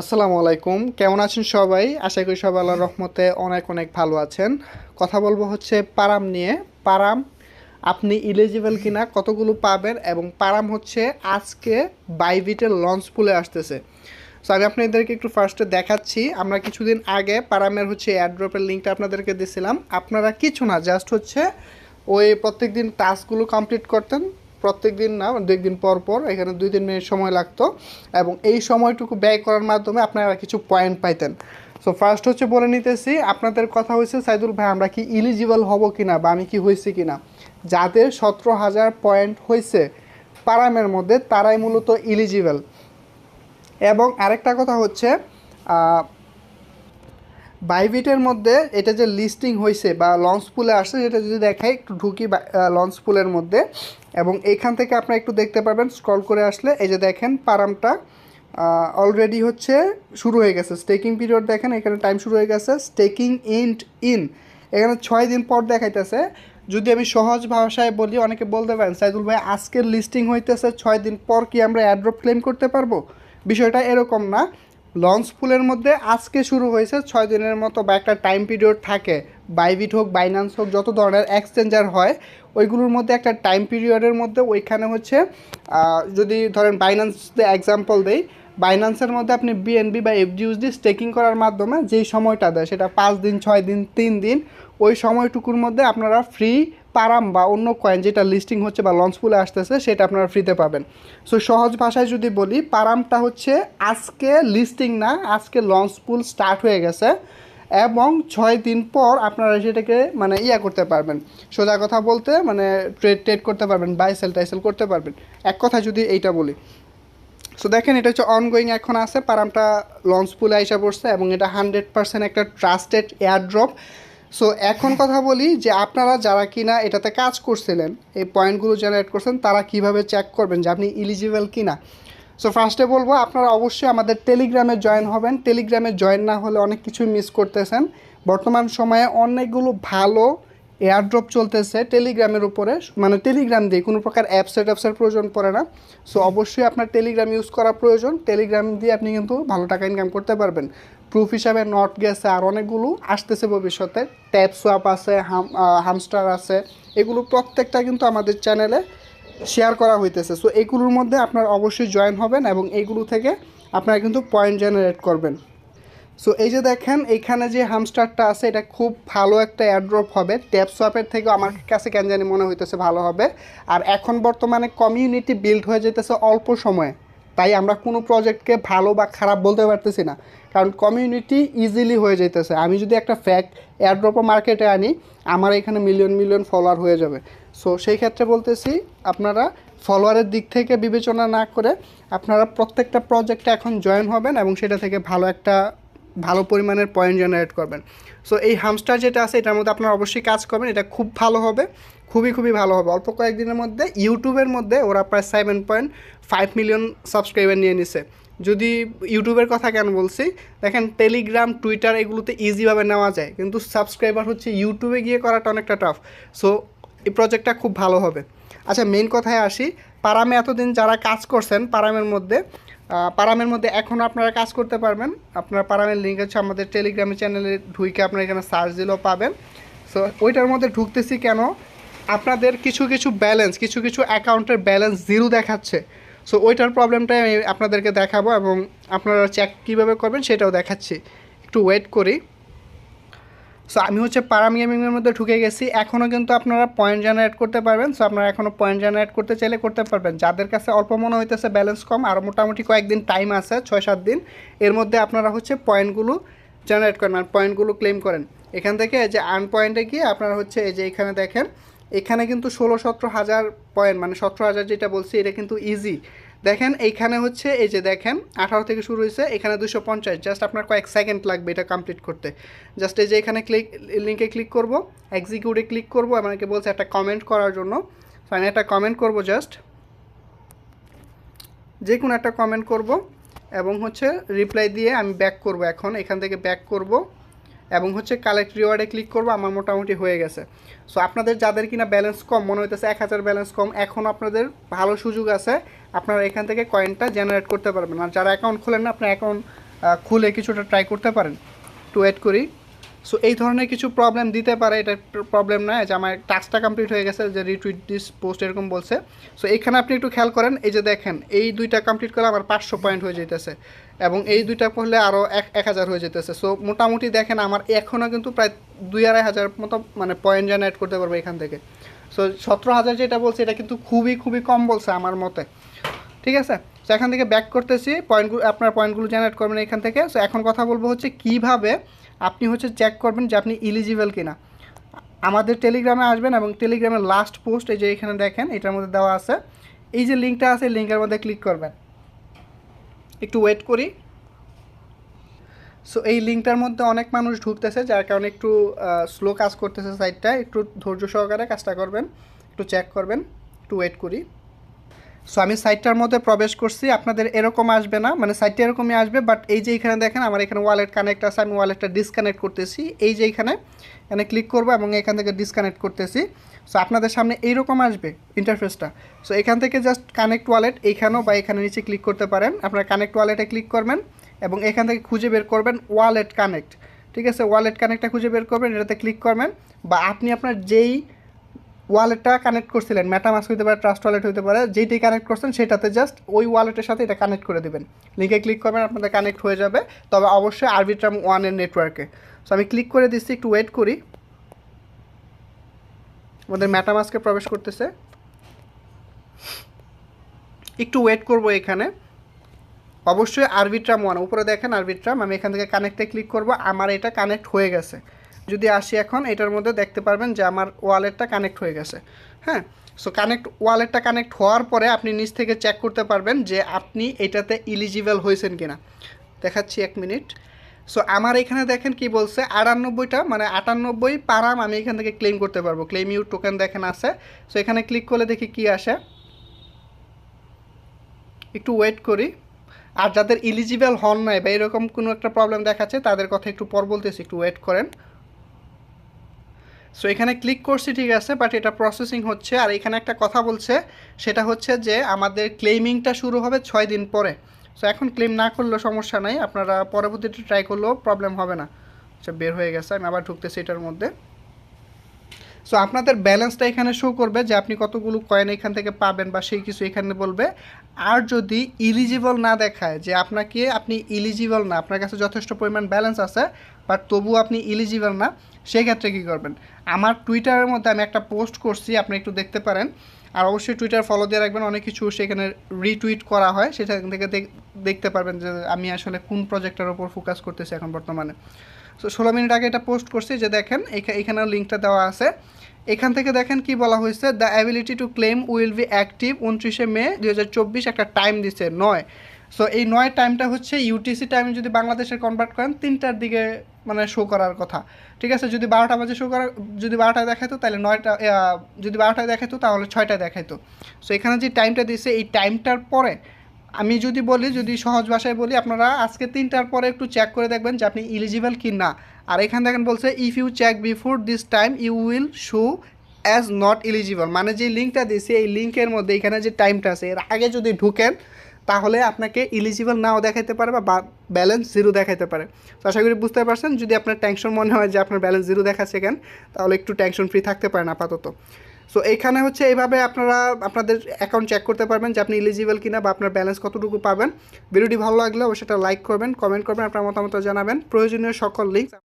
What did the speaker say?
আসসালামু আলাইকুম। কেমন আছেন সবাই? আশা করি সবাই আল্লাহর রহমতে অনেক অনেক ভালো আছেন। কথা বলব হচ্ছে পারাম নিয়ে। পারাম, আপনি ইলিজিবল কিনা, কতগুলো পাবেন এবং পারাম হচ্ছে আজকে বাইবিটের লঞ্চ পুলে আসতেছে। সো আমি আপনাদেরকে একটু ফার্স্টে দেখাচ্ছি। আমরা কিছুদিন আগে পারামের হচ্ছে অ্যাড্রপের লিঙ্কটা আপনাদেরকে দিয়েছিলাম আপনারা কিছু না জাস্ট হচ্ছে ওই প্রত্যেক দিন টাস্কগুলো কমপ্লিট করতেন। প্রত্যেক দিন না দু একদিন পর পর এখানে দুই তিন মিনিট সময় লাগতো এবং এই সময়টুকু ব্যয় করার মাধ্যমে আপনারা কিছু পয়েন্ট পাইতেন। সো ফার্স্ট হচ্ছে বলে নিতেছি, আপনাদের কথা হয়েছে সাইদুল ভাই, আমরা কি ইলিজিবল হব কি না বা আমি কি হয়েছি কি না যাদের সতেরো হাজার পয়েন্ট হয়েছে পারামের মধ্যে তারাই মূলত ইলিজিবল এবং আরেকটা কথা হচ্ছে বাইবিটের মধ্যে এটা যে লিস্টিং হয়েছে বা লঞ্চ পুলে আসছে, সেটা যদি দেখাই, একটু ঢুকি লঞ্চ পুলের মধ্যে। এবং এইখান থেকে আপনারা একটু দেখতে পারবেন, স্ক্রল করে আসলে, এই যে দেখেন, পারামটা অলরেডি হচ্ছে, শুরু হয়ে গেছে। স্টেকিং পিরিয়ড দেখেন, এখানে টাইম শুরু হয়ে গেছে। স্টেকিং ইন্ট ইন এখানে ছয় দিন পর দেখাইতেছে। যদি আমি সহজ ভাষায় বলি, অনেকে বলতে পারেন, সাইদুল ভাই, আজকের লিস্টিং হইতেছে, ছয় দিন পর কি আমরা অ্যাড্রপ ক্লেম করতে পারব? বিষয়টা এরকম না। লঞ্চ পুলের মধ্যে আজকে শুরু হয়েছে ছয় দিনের মতো বা একটা টাইম পিরিয়ড থাকে। বাইবিট হোক বাইন্যান্স হোক, যত ধরনের এক্সচেঞ্জার হয়, ওইগুলোর মধ্যে একটা টাইম পিরিয়ডের মধ্যে ওইখানে হচ্ছে যদি ধরেন বাইন্যান্স এক্সাম্পল দেই বাইন্যান্সের মধ্যে আপনি বিএনবি বা এফডিউসডি স্টেকিং করার মাধ্যমে যেই সময়টা দেয়, সেটা পাঁচ দিন, ছয় দিন, তিন দিন, ওই সময়টুকুর মধ্যে আপনারা ফ্রি পারাম বা অন্য কয়েন যেটা লিস্টিং হচ্ছে বা লঞ্চ পুলে আসতেছে, সেটা আপনারা ফ্রিতে পাবেন। সো সহজ ভাষায় যদি বলি, পারামটা হচ্ছে আজকে লিস্টিং না, আজকে লঞ্চ পুল স্টার্ট হয়ে গেছে এবং ছয় দিন পর আপনারা সেটাকে মানে ইয়া করতে পারবেন। সোজা কথা বলতে মানে ট্রেড ট্রেড করতে পারবেন বাই সেল টাইসেল করতে পারবেন। এক কথা যদি এইটা বলি। সো দেখেন এটা হচ্ছে অনগোয়িং এখন আছে, পারামটা লঞ্চ পুলে আইসা পড়ছে এবং এটা হান্ড্রেড পার্সেন্ট একটা ট্রাস্টেড এয়ারড্রপ সো এখন কথা বলি যে আপনারা যারা কিনা এটাতে কাজ করছিলেন, এই পয়েন্টগুলো জেনারেট করছেন, তারা কীভাবে চেক করবেন যে আপনি ইলিজিবল কিনা? সো ফার্স্টে বলব, আপনারা অবশ্যই আমাদের টেলিগ্রামে জয়েন হবেন। টেলিগ্রামে জয়েন না হলে অনেক কিছুই মিস করতেছেন। বর্তমান সময়ে অনেকগুলো ভালো এয়ারড্রপ চলতেছে টেলিগ্রামের উপরে। মানে টেলিগ্রাম দিয়ে কোনো প্রকার অ্যাপসের প্রয়োজন পড়ে না। সো অবশ্যই আপনার টেলিগ্রাম ইউজ করা প্রয়োজন। টেলিগ্রাম দিয়ে আপনি কিন্তু ভালো টাকা ইনকাম করতে পারবেন। প্রুফ হিসাবে নট গেছে আর অনেকগুলো আসতেছে ভবিষ্যতে। ট্যাপ সোয়াপ আছে হাম হামস্টার আছে। এগুলো প্রত্যেকটা কিন্তু আমাদের চ্যানেলে শেয়ার করা হইতেছে। সো এগুলোর মধ্যে আপনার অবশ্যই জয়েন হবেন এবং এইগুলো থেকে আপনারা কিন্তু পয়েন্ট জেনারেট করবেন। সো এই যে দেখেন, এইখানে যে হামস্টারটা আছে, এটা খুব ভালো একটা এয়ারড্রপ হবে। ট্যাপ সোয়াপের থেকেও আমার কাছে কেন জানি মনে হইতেছে ভালো হবে। আর এখন বর্তমানে কমিউনিটি বিল্ড হয়ে যেতেছে অল্প সময়ে। তাই আমরা কোনো প্রজেক্টকে ভালো বা খারাপ বলতে পারতেছি না। কারণ কমিউনিটি ইজিলি হয়ে যেতেছে আমি যদি একটা ফ্যাক্ট এয়ারড্রপও মার্কেটে আনি, আমার এখানে মিলিয়ন মিলিয়ন ফলোয়ার হয়ে যাবে। সো সেই ক্ষেত্রে বলতেছি, আপনারা ফলোয়ারের দিক থেকে বিবেচনা না করে আপনারা প্রত্যেকটা প্রজেক্টে এখন জয়েন হবেন এবং সেটা থেকে ভালো একটা ভালো পরিমাণের পয়েন্ট জেনারেট করবেন। সো এই হামস্টার যেটা আছে, এটার মধ্যে আপনারা অবশ্যই কাজ করবেন। এটা খুব ভালো হবে, খুবই খুবই ভালো হবে। অল্প কয়েকদিনের মধ্যে ইউটিউবের মধ্যে ওরা প্রায় seven point five million subscriber নিয়ে নিছে। যদি ইউটিউবের কথা কেন বলছি, দেখেন টেলিগ্রাম টুইটার এগুলোতে ইজিভাবে নেওয়া যায়, কিন্তু সাবস্ক্রাইবার হচ্ছে ইউটিউবে গিয়ে করাটা অনেকটা টাফ সো এই প্রজেক্টটা খুব ভালো হবে। আচ্ছা মেন কথায় আসি পারামে এতদিন যারা কাজ করছেন পারামের মধ্যে পারামের মধ্যে এখন আপনারা কাজ করতে পারবেন। আপনার পারামের লিঙ্ক হচ্ছে আমাদের টেলিগ্রামে চ্যানেলে ঢুইকে আপনারা এখানে সার্চ দিলেও পাবেন। সো ওইটার মধ্যে ঢুকতেছি কেন? আপনাদের কিছু কিছু ব্যালেন্স কিছু কিছু অ্যাকাউন্টের ব্যালেন্স জিরো দেখাচ্ছে। সো ওইটার প্রবলেমটাই আমি আপনাদেরকে দেখাবো এবং আপনারা চেক কীভাবে করবেন সেটাও দেখাচ্ছি। একটু ওয়েট করি। সো আমি হচ্ছে পারাম গেমিংয়ের মধ্যে ঢুকে গেছি। এখনও কিন্তু আপনারা পয়েন্ট জেনারেট করতে পারবেন। সো আপনারা এখনও পয়েন্ট জেনারেট করতে চাইলে করতে পারবেন। যাদের কাছে অল্প মনে হইতেছে ব্যালেন্স কম, আর মোটামুটি কয়েকদিন টাইম আছে ছয় সাত দিন, এর মধ্যে আপনারা হচ্ছে পয়েন্টগুলো জেনারেট করেন। আর পয়েন্টগুলো ক্লেম করেন। এখান থেকে এই যে আন পয়েন্টে গিয়ে আপনারা হচ্ছে এই যে এখানে দেখেন, এখানে কিন্তু ষোলো সতেরো হাজার পয়েন্ট মানে সতেরো হাজার যেটা বলছি, এটা কিন্তু ইজি দেখেন, এইখানে হচ্ছে এই যে দেখেন, আঠারো থেকে শুরু হয়েছে, এখানে দুশো পঞ্চাশ জাস্ট আপনার কয়েক সেকেন্ড লাগবে এটা কমপ্লিট করতে। জাস্ট এই যে এখানে ক্লিক লিঙ্কে ক্লিক করব এক্সিকিউটে ক্লিক করব, আমাকে বলছে একটা কমেন্ট করার জন্য। আমি একটা কমেন্ট করব জাস্ট যে কোনো একটা কমেন্ট করব, এবং হচ্ছে রিপ্লাই দিয়ে আমি ব্যাক করব এখন, এখান থেকে ব্যাক করব। এবং হচ্ছে কালেক্ট রিওয়ার্ডে ক্লিক করব, আমার মোটামুটি হয়ে গেছে। সো আপনাদের যাদের কিনা ব্যালেন্স কম, মনে হইতেছে এক হাজার ব্যালেন্স কম, এখন আপনাদের ভালো সুযোগ আছে, আপনারা এখান থেকে কয়েনটা জেনারেট করতে পারবেন। আর যারা অ্যাকাউন্ট খোলেন না, আপনার অ্যাকাউন্ট খুলে কিছুটা ট্রাই করতে পারেন টু ওয়েট করি। সো এই ধরনের কিছু প্রবলেম দিতে পারে, এটা প্রবলেম নয়, যে আমার টাস্কটা কমপ্লিট হয়ে গেছে, যে রিটুইট দিস পোস্ট এরকম বলছে। সো এখানে আপনি একটু খেয়াল করেন, এই যে দেখেন, এই দুইটা কমপ্লিট করলে আমার পাঁচশো পয়েন্ট হয়ে যেতেছে এবং এই দুইটা পড়লে আরও এক এক হাজার হয়ে যেতেছে। সো মোটামুটি দেখেন আমার এখনও কিন্তু প্রায় দুই আড়াই হাজার মতো মানে পয়েন্ট জেনারেট করতে পারব এখান থেকে। সো সতেরো হাজার যেটা বলছে, এটা কিন্তু খুবই খুবই কম বলছে আমার মতে। ঠিক আছে? সো এখান থেকে ব্যাক করতেছি পয়েন্টগুলো আপনার পয়েন্টগুলো জেনারেট করবেন এখান থেকে। সো এখন কথা বলব হচ্ছে কীভাবে আপনি হচ্ছে চেক করবেন যে আপনি ইলিজিবল কিনা। আমাদের টেলিগ্রামে আসবেন এবং টেলিগ্রামের লাস্ট পোস্ট এই যে এখানে দেখেন, এটার মধ্যে দেওয়া আছে। এই যে লিঙ্কটা আছে লিঙ্কের মধ্যে ক্লিক করবেন। একটু ওয়েট করি। সো এই লিঙ্কটার মধ্যে অনেক মানুষ ঢুকতেছে, যার কারণে একটু স্লো কাজ করতেছে সাইটটা একটু ধৈর্য সহকারে কাজটা করবেন, একটু চেক করবেন, একটু ওয়েট করি। সো আমি সাইটটার মধ্যে প্রবেশ করছি। আপনাদের এরকম আসবে না মানে সাইটটা এরকমই আসবে বাট এই যে এখানে দেখেন, আমার এখানে ওয়ালেট কানেক্ট আছে, আমি ওয়ালেটটা ডিসকানেক্ট করতেছি। এই যে এখানে এখানে ক্লিক করব এবং এখান থেকে ডিসকানেক্ট করতেছি। সো আপনাদের সামনে এইরকম আসবে ইন্টারফেসটা সো এখান থেকে জাস্ট কানেক্ট ওয়ালেট এইখানেও বা এখানে নিচে ক্লিক করতে পারেন। আপনারা কানেক্ট ওয়ালেটে ক্লিক করবেন এবং এখান থেকে খুঁজে বের করবেন ওয়ালেট কানেক্ট ঠিক আছে? ওয়ালেট কানেক্টটা খুঁজে বের করবেন, এটাতে ক্লিক করবেন বা আপনি আপনার যেই ওয়ালেটটা কানেক্ট করছিলেন ম্যাটামাস্ক হতে পারে ট্রাস্ট ওয়ালেট হতে পারে যেইটি কানেক্ট করছেন সেটাতে জাস্ট ওই ওয়ালেটের সাথে এটা কানেক্ট করে দেবেন। লিঙ্কে ক্লিক করবেন, আপনাদের কানেক্ট হয়ে যাবে। তবে অবশ্যই আরবিট্রাম ওয়ানের নেটওয়ার্কে সো আমি ক্লিক করে দিচ্ছি, একটু ওয়েট করি। আমাদের ম্যাটামাস্কে প্রবেশ করতেছে। একটু ওয়েট করব এখানে। অবশ্যই আরবিট্রাম ওয়ান উপরে দেখেন আরবিট্রাম আমি এখান থেকে কানেক্টে ক্লিক করব, আমার এটা কানেক্ট হয়ে গেছে। যদি আসি এখন, এটার মধ্যে দেখতে পারবেন যে আমার ওয়ালেটটা কানেক্ট হয়ে গেছে। হ্যাঁ সো কানেক্ট ওয়ালেটটা কানেক্ট হওয়ার পরে আপনি নিচ থেকে চেক করতে পারবেন যে আপনি এটাতে ইলিজিবল হয়েছেন কিনা। দেখাচ্ছি এক মিনিট সো আমার এখানে দেখেন কি বলছে, আটানব্বইটা মানে আটানব্বই পারাম আমি এখান থেকে ক্লেম করতে পারব। ক্লেম ইউ টোকেন দেখেন আছে। সো এখানে ক্লিক করলে দেখি কি আসে। একটু ওয়েট করি। আর যাদের ইলিজিবল হন নাই বা এরকম কোনো একটা প্রবলেম দেখাচ্ছে, তাদের কথা একটু পর বলতেছি, একটু ওয়েট করেন। সো এখানে ক্লিক করছি, ঠিক আছে বাট এটা প্রসেসিং হচ্ছে। আর এখানে একটা কথা বলছে, সেটা হচ্ছে যে আমাদের ক্লেমিংটা শুরু হবে ছয় দিন পরে। সো এখন ক্লেম না করলেও সমস্যা নাই। আপনারা পরবর্তীতে ট্রাই করলেও প্রবলেম হবে না। আচ্ছা বের হয়ে গেছে। আমি আবার ঢুকতেছি এটার মধ্যে। সো আপনাদের ব্যালেন্সটা এখানে শো করবে যে আপনি কতগুলো কয়েন এখান থেকে পাবেন বা সেই কিছু এখানে বলবে। আর যদি ইলিজিবল না দেখায় যে আপনাকে, আপনি ইলিজিবল না, আপনার কাছে যথেষ্ট পরিমাণ ব্যালেন্স আছে বাট তবু আপনি ইলিজিবল না সেই ক্ষেত্রে কী করবেন? আমার টুইটারের মধ্যে আমি একটা পোস্ট করছি, আপনি একটু দেখতে পারেন। আর অবশ্যই টুইটার ফলো দিয়ে রাখবেন। অনেক কিছু সেখানে রিটুইট করা হয়। সেটা থেকে দেখ- দেখতে পারবেন যে আমি আসলে কোন প্রজেক্টের ওপর ফোকাস করতেছি এখন বর্তমানে। সো ষোলো মিনিট আগে এটা পোস্ট করছি যে দেখেন, এখা- এখানেও লিঙ্কটা দেওয়া আছে। এখান থেকে দেখেন কি বলা হয়েছে the ability to claim will be active উনত্রিশে মে দু হাজার চব্বিশ একটা টাইম দিচ্ছে নয়। সো এই নয় টাইমটা হচ্ছে ইউটিসি টাইম যদি বাংলাদেশের কনভার্ট করেন, তিনটার দিকে মানে শো করার কথা। ঠিক আছে? যদি বারোটা বাজে শো করার, যদি বারোটায় দেখাইতো, তাহলে নয়টা যদি বারোটায় দেখাইতো, তাহলে ছয়টায় দেখাইতো। সো এখানে যে টাইমটা দিয়েছে এই টাইমটার পরে আমি যদি বলি, যদি সহজ ভাষায় বলি, আপনারা আজকে তিনটার পরে একটু চেক করে দেখবেন যে আপনি ইলিজিবল কি না আর এখানে দেখেন বলছে if you check before this time you will show as not eligible মানে যে লিঙ্কটা দিয়েছি এই লিঙ্কের মধ্যে এখানে যে টাইমটা আছে, এর আগে যদি ঢুকেন তাহলে আপনাকে ইলিজিবল নাও দেখাইতে পারে বা ব্যালেন্স জিরো দেখাইতে পারে। তো আশা করি বুঝতে পারছেন, যদি আপনার টেনশন মনে হয় যে আপনার ব্যালেন্স জিরো দেখাচ্ছে কেন, তাহলে একটু টেনশন ফ্রি থাকতে পারেন আপাতত। সো এইখানে হচ্ছে এইভাবে আপনারা, আপনাদের অ্যাকাউন্ট চেক করতে পারবেন যে আপনি ইলিজিবল কিনা বা আপনার ব্যালেন্স কতটুকু পাবেন। ভিডিওটি ভালো লাগলে অবশ্যই লাইক করবেন কমেন্ট করবেন, আপনার মতামত জানাবেন। প্রয়োজনীয় সকল লিঙ্ক